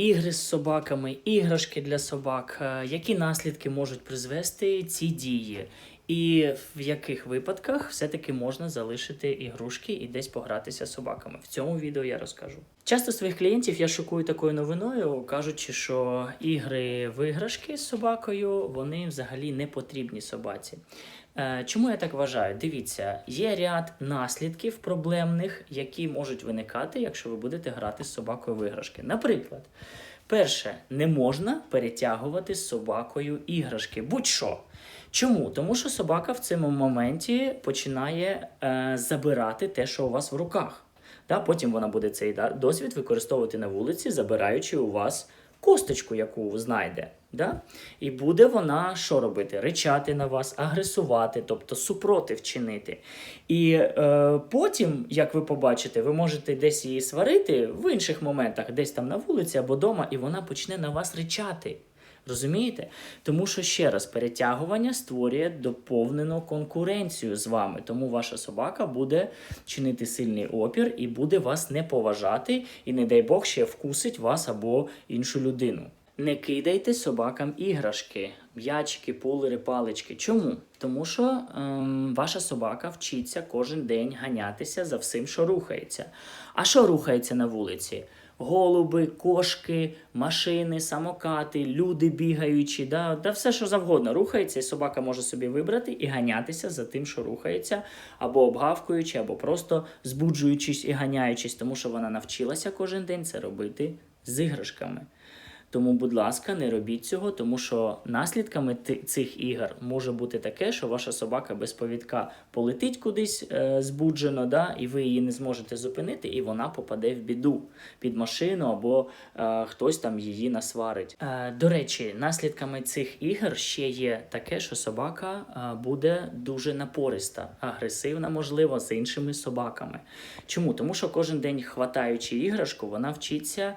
ігри з собаками, іграшки для собак, е, які наслідки можуть призвести ці дії, і в яких випадках все-таки можна залишити ігрушки і десь погратися з собаками. В цьому відео я розкажу. Часто своїх клієнтів я шокую такою новиною, кажучи, що ігри в іграшки з собакою вони взагалі не потрібні собаці. Е, Чому я так вважаю? Дивіться, є ряд наслідків проблемних, які можуть виникати, якщо ви будете грати з собакою в іграшки. Наприклад, перше, не можна перетягувати з собакою іграшки. Будь-що. Чому? Тому що собака в цьому моменті починає е, забирати те, що у вас в руках. Да? Потім вона буде цей досвід використовувати на вулиці, забираючи у вас косточку, яку знайде. Да? І буде вона що робити? Ричати на вас, агресувати, тобто супротив чинити. І е, потім, як ви побачите, ви можете десь її сварити в інших моментах, десь там на вулиці або вдома, і вона почне на вас ричати. Розумієте? Тому що ще раз перетягування створює доповнену конкуренцію з вами. Тому ваша собака буде чинити сильний опір і буде вас не поважати, і, не дай Бог, ще вкусить вас або іншу людину. Не кидайте собакам іграшки, м'ячики, пулери, палички. Чому? Тому що ем, ваша собака вчиться кожен день ганятися за всім, що рухається. А що рухається на вулиці? Голуби, кошки, машини, самокати, люди бігаючі, да, да все, що завгодно рухається, і собака може собі вибрати і ганятися за тим, що рухається, або обгавкуючи, або просто збуджуючись і ганяючись, тому що вона навчилася кожен день це робити з іграшками. Тому, будь ласка, не робіть цього, тому що наслідками цих ігор може бути таке, що ваша собака без повідка полетить кудись е, збуджено, да, і ви її не зможете зупинити, і вона попаде в біду під машину або е, хтось там її насварить. Е, до речі, наслідками цих ігор ще є таке, що собака е, буде дуже напориста, агресивна, можливо, з іншими собаками. Чому? Тому що кожен день, хватаючи іграшку, вона вчиться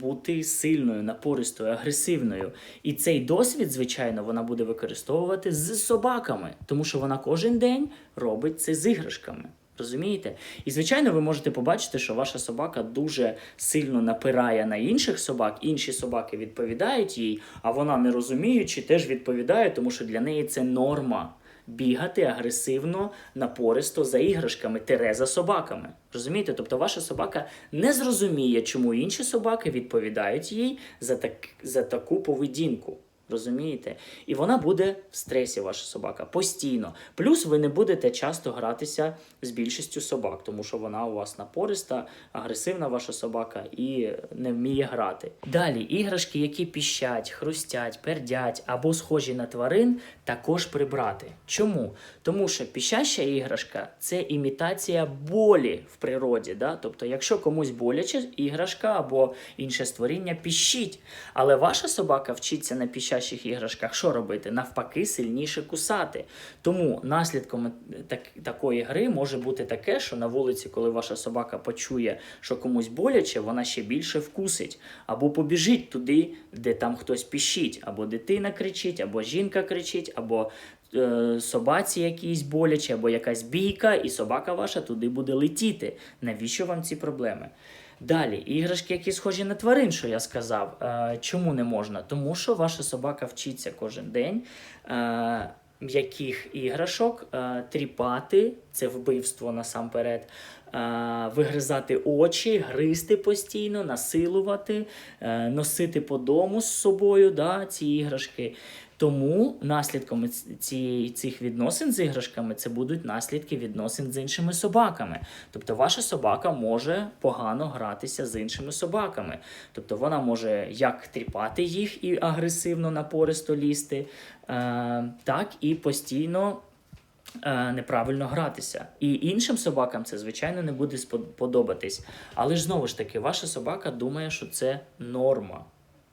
бути сильною, напористою, агресивною. І цей досвід, звичайно, вона буде використовувати з собаками, тому що вона кожен день робить це з іграшками. Розумієте? І звичайно, ви можете побачити, що ваша собака дуже сильно напирає на інших собак, інші собаки відповідають їй, а вона, не розуміючи, теж відповідає, тому що для неї це норма бігати агресивно, напористо за іграшками, тере за собаками. Розумієте? Тобто ваша собака не зрозуміє, чому інші собаки відповідають їй за, так, за таку поведінку. Розумієте? І вона буде в стресі, ваша собака, постійно. Плюс ви не будете часто гратися з більшістю собак, тому що вона у вас напориста, агресивна ваша собака і не вміє грати. Далі іграшки, які піщать, хрустять, пердять або схожі на тварин, також прибрати. Чому? Тому що піщаща іграшка це імітація болі в природі. Да? Тобто, якщо комусь боляче, іграшка або інше створіння піщить. Але ваша собака вчиться на піщащих іграшках що робити? Навпаки, сильніше кусати. Тому наслідком так, такої гри може бути таке, що на вулиці, коли ваша собака почує, що комусь боляче, вона ще більше вкусить. Або побіжить туди, де там хтось піщить, або дитина кричить, або жінка кричить, або е, собаці якійсь боляче, або якась бійка, і собака ваша туди буде летіти. Навіщо вам ці проблеми? Далі, іграшки, які схожі на тварин, що я сказав. Е, чому не можна? Тому що ваша собака вчиться кожен день. Е, М'яких іграшок, е, тріпати, це вбивство насамперед, е, вигризати очі, гризти постійно, насилувати, е, носити по дому з собою да, ці іграшки. Тому наслідками ц- цієї цих відносин з іграшками це будуть наслідки відносин з іншими собаками. Тобто ваша собака може погано гратися з іншими собаками. Тобто вона може як тріпати їх і агресивно напористо лізти, е, так і постійно. е, Неправильно гратися. І іншим собакам це, звичайно, не буде спод- подобатись. Але ж знову ж таки, ваша собака думає, що це норма.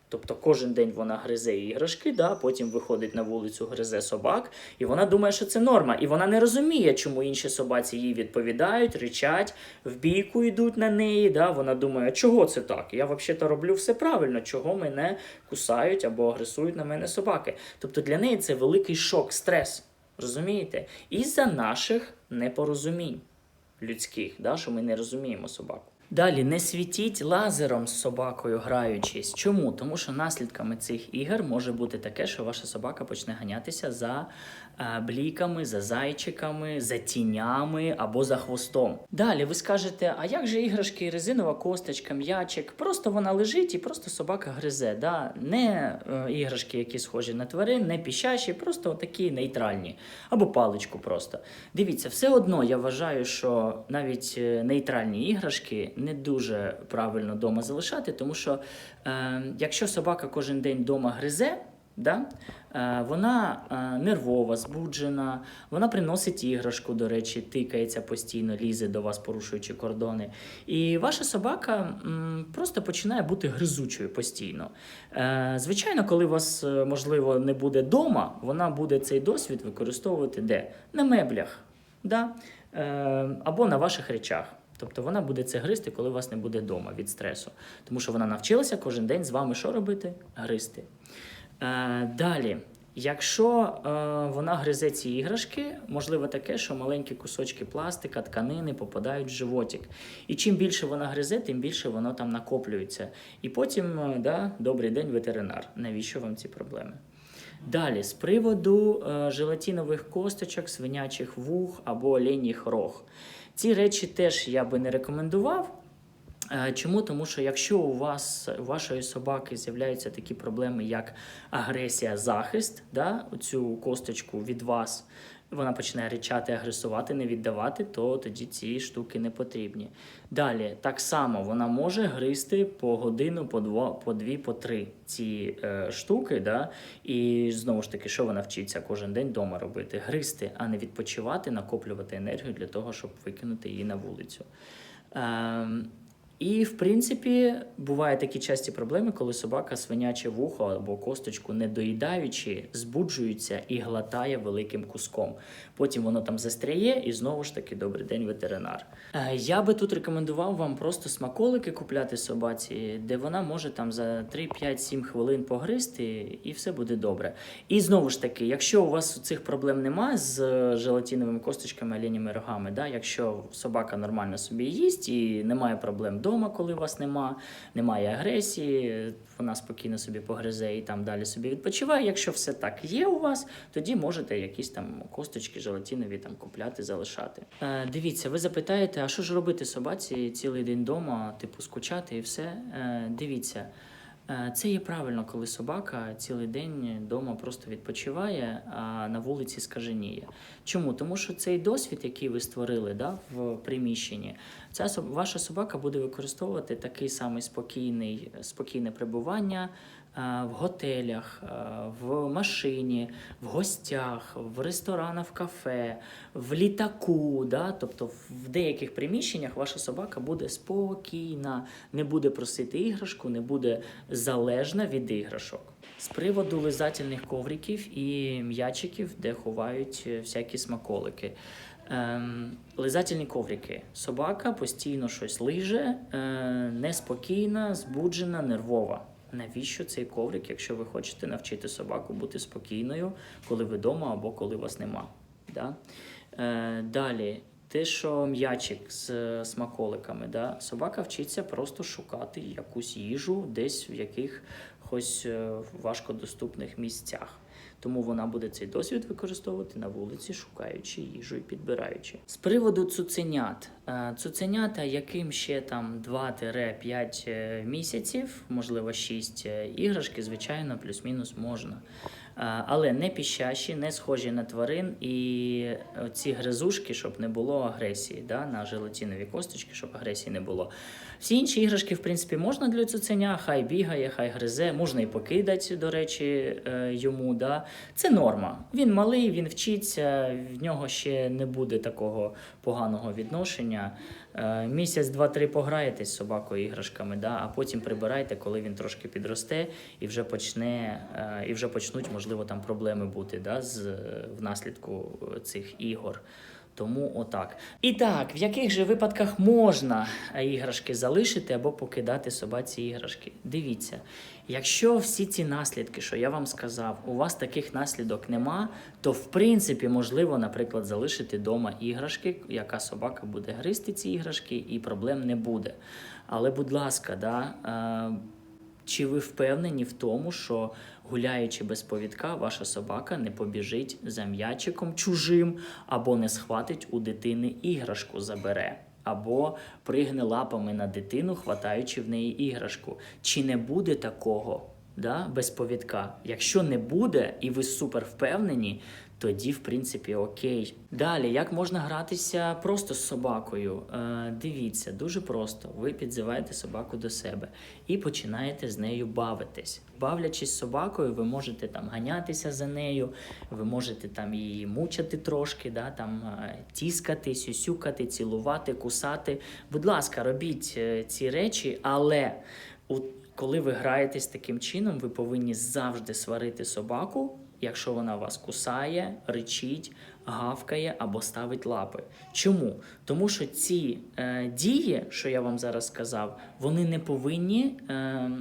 Тобто кожен день вона гризе іграшки, да, потім виходить на вулицю, гризе собак, і вона думає, що це норма. І вона не розуміє, чому інші собаці їй відповідають, ричать, в бійку йдуть на неї. Да. Вона думає, чого це так? Я взагалі-то роблю все правильно, чого мене кусають або агресують на мене собаки. Тобто для неї це великий шок, стрес. Розумієте? Із-за наших непорозумінь людських, да, що ми не розуміємо собаку. Далі не світіть лазером з собакою, граючись. Чому? Тому що наслідками цих ігор може бути таке, що ваша собака почне ганятися за е, бліками, за зайчиками, за тінями або за хвостом. Далі ви скажете: а як же іграшки, резинова косточка, м'ячик? Просто вона лежить і просто собака гризе. Да? Не е, іграшки, які схожі на тварин, не піщащі, просто такі нейтральні. Або паличку просто. Дивіться, все одно я вважаю, що навіть е, нейтральні іграшки не дуже правильно вдома залишати, тому що е, якщо собака кожен день вдома гризе, да, е, вона е, нервова, збуджена, вона приносить іграшку, до речі, тикається постійно, лізе до вас, порушуючи кордони. І ваша собака м, просто починає бути гризучою постійно. Е, звичайно, коли вас, е, можливо, не буде вдома, вона буде цей досвід використовувати де? На меблях. Да? Е, або на ваших речах. Тобто вона буде це гризти, коли у вас не буде вдома від стресу. Тому що вона навчилася кожен день з вами що робити? Гризти. Е, далі. Якщо е, вона гризе ці іграшки, можливо таке, що маленькі кусочки пластика, тканини попадають в животик. І чим більше вона гризе, тим більше воно там накоплюється. І потім, е, да, добрий день, ветеринар. Навіщо вам ці проблеми? Далі, з приводу е, желатінових косточок, свинячих вух або оленіх рог. Ці речі теж я би не рекомендував. Е, Чому? Тому що якщо у вас у вашої собаки з'являються такі проблеми, як агресія, захист, да, цю косточку від вас, вона починає ричати, агресувати, не віддавати, то тоді ці штуки не потрібні. Далі, так само вона може гризти по годину, по два, по дві, по три ці е, штуки. Да? І знову ж таки, що вона вчиться кожен день вдома робити? Гризти, а не відпочивати, накоплювати енергію для того, щоб викинути її на вулицю. Ем, і, в принципі, бувають такі часті проблеми, коли собака свиняче вухо або косточку, не доїдаючи, збуджується і глатає великим куском. Потім воно там застряє, і знову ж таки, добрий день, ветеринар. Е, Я би тут рекомендував вам просто смаколики купляти собаці, де вона може там за 3, 5, 7 хвилин погризти, і все буде добре. І знову ж таки, якщо у вас цих проблем немає з е, желатиновими косточками, оленями рогами, да, якщо собака нормально собі їсть і немає проблем вдома, коли вас нема, немає агресії, вона спокійно собі погризе і там далі собі відпочиває. Якщо все так є у вас, тоді можете якісь там косточки желатинові там купляти, залишати. Е, дивіться, ви запитаєте, а що ж робити собаці цілий день вдома, типу скучати і все. Е, дивіться. Е, Це є правильно, коли собака цілий день вдома просто відпочиває, а на вулиці скаженіє. Чому? Тому що цей досвід, який ви створили да, в приміщенні, ця ваша собака буде використовувати такий самий спокійний, спокійне перебування е, в готелях, е, в машині, в гостях, в ресторанах, в кафе, в літаку. Да? Тобто в деяких приміщеннях ваша собака буде спокійна, не буде просити іграшку, не буде залежна від іграшок. З приводу лизательних ковриків і м'ячиків, де ховають е, всякі смаколики. Ем, лизательні коврики. Собака постійно щось лиже, е, неспокійна, збуджена, нервова. Навіщо цей коврик, якщо ви хочете навчити собаку бути спокійною, коли ви вдома або коли вас нема? Да? Е, далі, те, що м'ячик з смаколиками, да? собака вчиться просто шукати якусь їжу десь в якихось е, важкодоступних місцях. Тому вона буде цей досвід використовувати на вулиці, шукаючи їжу і підбираючи. З приводу цуценят. Е, Цуценята, яким ще там 2-5 е, місяців, можливо 6 іграшки, звичайно, плюс-мінус можна. Але не піщащі, не схожі на тварин, і ці гризушки, щоб не було агресії, да, на желатинові косточки, щоб агресії не було. Всі інші іграшки, в принципі, можна для цуценя, хай бігає, хай гризе, можна і покидати, до речі, е, йому. Да. Це норма. Він малий, він вчиться, в нього ще не буде такого поганого відношення. Е, Місяць, два-три пограєтесь з собакою іграшками, да, а потім прибирайте, коли він трошки підросте і вже почне, е, і вже почнуть, можливо, там проблеми бути да, з, внаслідку цих ігор. Тому отак. І так, в яких же випадках можна е, іграшки залишити або покидати собаці іграшки? Дивіться, якщо всі ці наслідки, що я вам сказав, у вас таких наслідок нема, то в принципі можливо, наприклад, залишити вдома іграшки, яка собака буде гризти ці іграшки, і проблем не буде. Але, будь ласка, да, е, чи ви впевнені в тому, що гуляючи без повідка, ваша собака не побіжить за м'ячиком чужим, або не схватить у дитини іграшку, забере, або пригне лапами на дитину, хватаючи в неї іграшку? Чи не буде такого? Да, без повідка. Якщо не буде, і ви супер впевнені, тоді, в принципі, окей. Далі, як можна гратися просто з собакою? Е, дивіться, дуже просто. Ви підзиваєте собаку до себе і починаєте з нею бавитись. Бавлячись собакою, ви можете там ганятися за нею, ви можете там її мучити трошки, да, там е, тіскати, сюсюкати, цілувати, кусати. Будь ласка, робіть е, ці речі, але у коли ви граєтесь таким чином, ви повинні завжди сварити собаку, якщо вона вас кусає, ричить, гавкає або ставить лапи. Чому? Тому що ці е, дії, що я вам зараз сказав, вони не повинні. Е,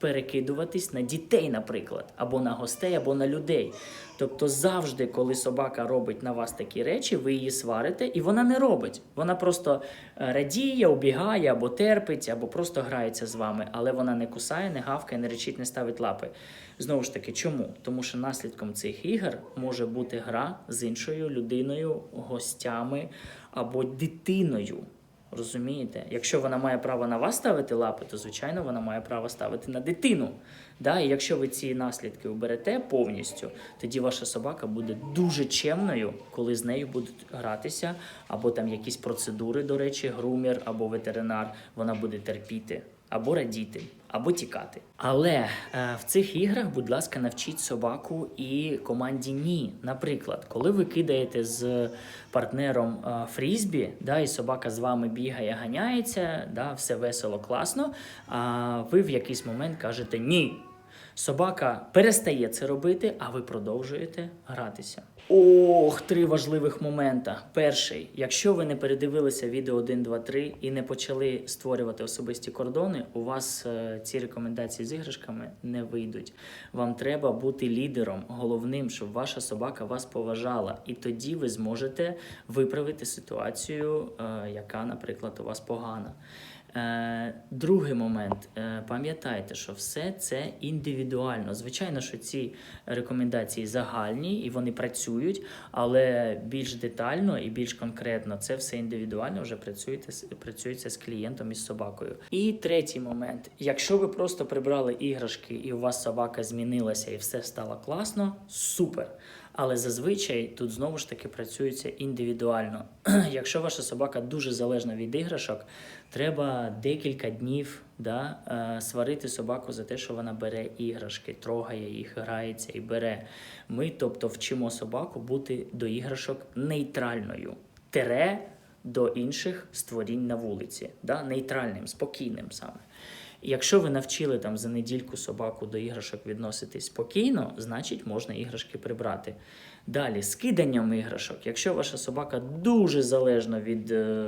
Перекидуватись на дітей, наприклад, або на гостей, або на людей. Тобто, завжди, коли собака робить на вас такі речі, ви її сварите, і вона не робить. Вона просто е, радіє, убігає, або терпить, або просто грається з вами, але вона не кусає, не гавкає, не речить, не ставить лапи. Знову ж таки, чому? Тому що наслідком цих ігор може бути гра з іншою людиною, гостями або дитиною. Розумієте? Якщо вона має право на вас ставити лапи, то звичайно вона має право ставити на дитину. Да? І якщо ви ці наслідки уберете повністю, тоді ваша собака буде дуже чемною, коли з нею будуть гратися, або там якісь процедури, до речі, грумір або ветеринар, вона буде терпіти, або радіти, або тікати. Але е, в цих іграх, будь ласка, навчіть собаку і команді ні. Наприклад, коли ви кидаєте з партнером е, фрізбі, да, і собака з вами бігає, ганяється, да, все весело, класно. А ви в якийсь момент кажете ні. Собака перестає це робити, а ви продовжуєте гратися. Ох, три важливих момента. Перший, якщо ви не передивилися відео 1, 2, 3 і не почали створювати особисті кордони, у вас е, ці рекомендації з іграшками не вийдуть. Вам треба бути лідером, головним, щоб ваша собака вас поважала, і тоді ви зможете виправити ситуацію, е, яка, наприклад, у вас погана. Е, Другий момент, Е, пам'ятайте, що все це індивідуально. Звичайно, що ці рекомендації загальні і вони працюють, але більш детально і більш конкретно це все індивідуально вже працюєте, працюється з клієнтом і з собакою. І третій момент: якщо ви просто прибрали іграшки і у вас собака змінилася і все стало класно, супер. Але зазвичай тут знову ж таки працюється індивідуально. Якщо ваша собака дуже залежна від іграшок, треба декілька днів да, е, сварити собаку за те, що вона бере іграшки, трогає їх, грається і бере. Ми, тобто, вчимо собаку бути до іграшок нейтральною. Тере до інших створінь на вулиці, да, нейтральним, спокійним саме. Якщо ви навчили там за недільку собаку до іграшок відноситись спокійно, значить можна іграшки прибрати. Далі, з киданням іграшок. Якщо ваша собака дуже залежна від е,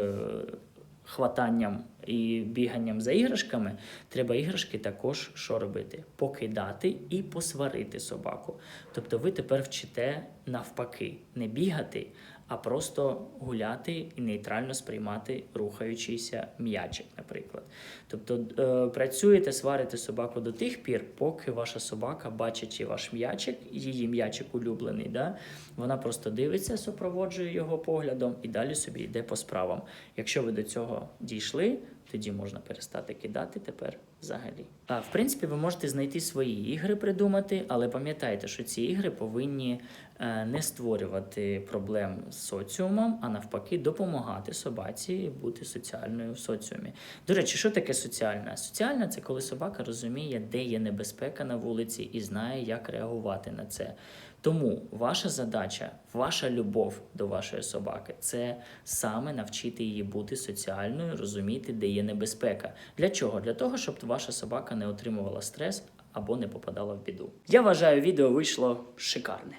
хватанням і біганням за іграшками, треба іграшки також що робити? Покидати і посварити собаку. Тобто ви тепер вчите навпаки, не бігати, а просто гуляти і нейтрально сприймати рухаючийся м'ячик, наприклад. Тобто е, працюєте, сварите собаку до тих пір, поки ваша собака, бачачи ваш м'ячик, її м'ячик улюблений, да? вона просто дивиться, супроводжує його поглядом і далі собі йде по справам. Якщо ви до цього дійшли, тоді можна перестати кидати тепер взагалі. А в принципі, ви можете знайти свої ігри, придумати, але пам'ятайте, що ці ігри повинні е, не створювати проблем з соціумом, а навпаки, допомагати собаці бути соціальною в соціумі. До речі, що таке соціальна? Соціальна це коли собака розуміє, де є небезпека на вулиці і знає, як реагувати на це. Тому ваша задача, ваша любов до вашої собаки це саме навчити її бути соціальною, розуміти, де є небезпека. Для чого? Для того, щоб ваша собака не отримувала стрес або не попадала в біду. Я вважаю, відео вийшло шикарне.